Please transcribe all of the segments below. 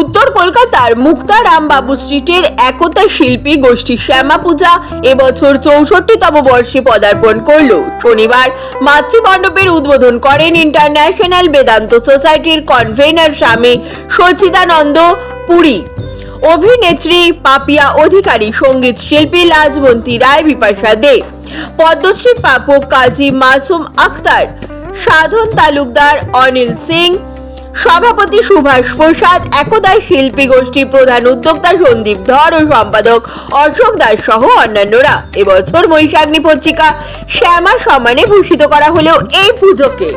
উত্তর কলকাতার মুক্তারামবাবু স্ট্রিটের একতা শিল্পী গোষ্ঠী শ্যামা পূজা এবছর চৌষট্টিতম বর্ষে পদার্পণ করল। শনিবার মাতৃমণ্ডপের উদ্বোধন করেন ইন্টারন্যাশনাল বেদান্ত সোসাইটির কনভেনার স্বামী সচ্চিদানন্দ পুরী। অভিনেত্রী, পাপিয়া অধিকারী, সংগীত শিল্পী লাজবন্তী রায় বিপাশা দে। পদ্মশ্রী প্রাপক কাজী মাসুম আক্তার সাধন তালুকদার অনিল সিং, সভাপতি সুভাষ প্রসাদ একদা শিল্পী গোষ্ঠীর প্রধান উদ্যোক্তা সন্দীপ ধর ও সম্পাদক অশোক দাস সহ অন্যান্যরা। এবছর বৈশাগ্নি পত্রিকা শ্যামা সম্মানে ভূষিত করা হলেও এই পুজোকে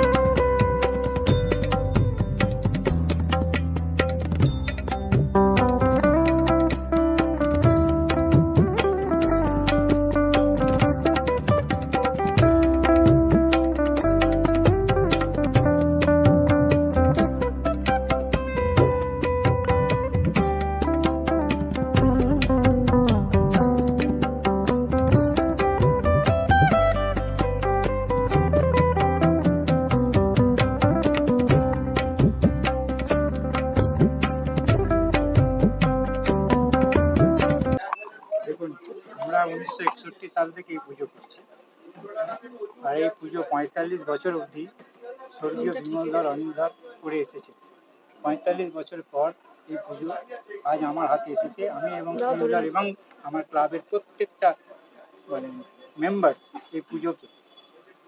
সাল থেকে এই পুজো করছি। আর এই পুজো পঁয়তাল্লিশ বছর অবধি স্বর্গীয় বিমলধর অনিলধর করে এসেছে। পঁয়তাল্লিশ বছর পর এই পুজো আজ আমার হাতে এসেছে। আমি এবং অনিলধর এবং আমার ক্লাবের প্রত্যেকটা মানে মেম্বার্স এই পুজোকে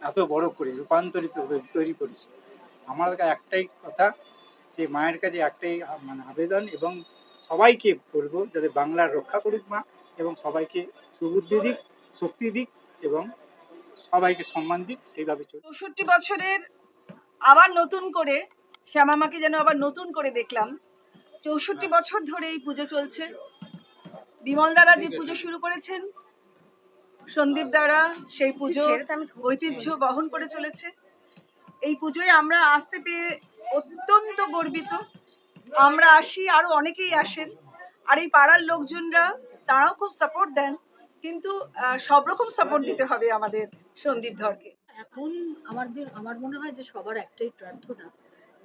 এত বড় করে রূপান্তরিত তৈরি করেছি। আমার কাছে একটাই কথা যে মায়ের কাছে একটাই মানে আবেদন এবং সবাইকে বলব যাতে বাংলার রক্ষা করুক মা এবং সবাইকে সুবুদ্ধি দিক। শক্তি দিক এবং সবাইকে সম্মান দিক সেইভাবে চৌষট্টি বছরের আবার নতুন করে শ্যামামাকে যেন আবার নতুন করে দেখলাম। চৌষট্টি বছর ধরে এই পুজো চলছে। বিমল দ্বারা যে পুজো শুরু করেছেন সন্দীপ দ্বারা সেই পুজো ঐতিহ্য বহন করে চলেছে। এই পুজোয় আমরা আসতে পেয়ে অত্যন্ত গর্বিত। আমরা আসি আরও অনেকেই আসেন। আর এই পাড়ার লোকজনরা তারাও খুব সাপোর্ট দেন। কিন্তু সব রকম সাপোর্ট দিতে হবে আমাদের সন্দীপ ধরকে। এখন আমাদের, আমার মনে হয় যে সবার একটাই প্রার্থনা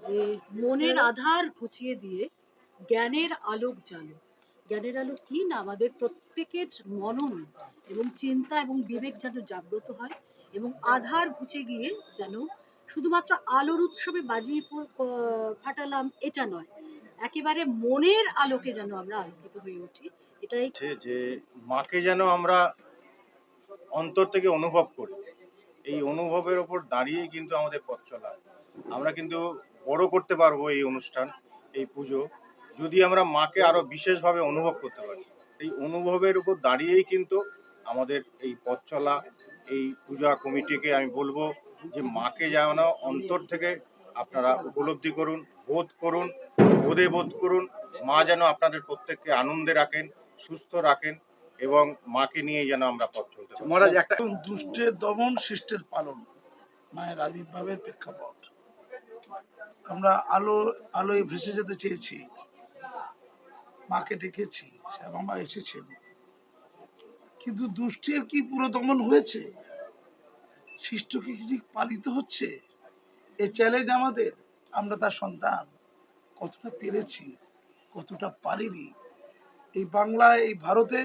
যে মনের আধার ঘুচিয়ে দিয়ে জ্ঞানের আলোক জ্বালো। জ্ঞানের আলো কি? না, আমাদের প্রত্যেকের মনন এবং চিন্তা এবং বিবেক যেন জাগ্রত হয় এবং আধার ঘুচে গিয়ে যেন শুধুমাত্র আলোর উৎসবে বাজি ফু- ফাটালাম এটা নয়, একেবারে মনের আলোকে যেন আমরা আলোকিত হয়ে উঠি। এটাই যে মাকে যেন আমরা অন্তর থেকে অনুভব করি। এই অনুভবের ওপর দাঁড়িয়েই কিন্তু আমাদের পথ চলা। আমরা কিন্তু বড় করতে পারব এই অনুষ্ঠান, এই পুজো, যদি আমরা মাকে আরও বিশেষভাবে অনুভব করতে পারি। এই অনুভবের উপর দাঁড়িয়েই কিন্তু আমাদের এই পথ চলা, এই পূজা কমিটিকে আমি বলব যে মাকে যেন অন্তর থেকে আপনারা উপলব্ধি করুন, বোধ করুন, বোধে বোধ করুন, মা যেন আপনাদের প্রত্যেককে আনন্দে রাখেন সুস্থ রাখেন এবং মাকে নিয়ে যেন আমরা পথ চলতে মহারাজ, একটা দুষ্টের দমন, শিষ্টের পালন। মায়ের আবির্ভাবের প্রেক্ষাপট। আমরা আলো, আলোয় ভেসে যেতে চেয়েছি। মাকে ডেকেছি শ্যামা এসেছেন। কিন্তু দুষ্টের কি পুরো দমন হয়েছে? শিষ্টকে কি পালিত হচ্ছে? এই চ্যালেঞ্জ আমাদের। আমরা তার সন্তান। কতটা পেরেছি, কতটা পারিনি। এই বাংলায় এই ভারতে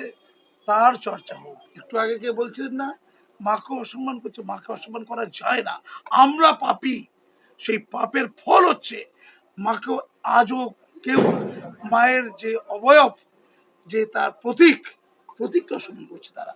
তার চর্চা হোক। একটু আগে কে বলছিলেন না? মাকে অসম্মান করছে, মাকে অসম্মান করা যায় না। আমরা পাপি, সেই পাপের ফল হচ্ছে মাকে আজও কেউ মায়ের যে অবয়ব, যে তার প্রতীক, প্রতীককে অসম্মান করছে তারা।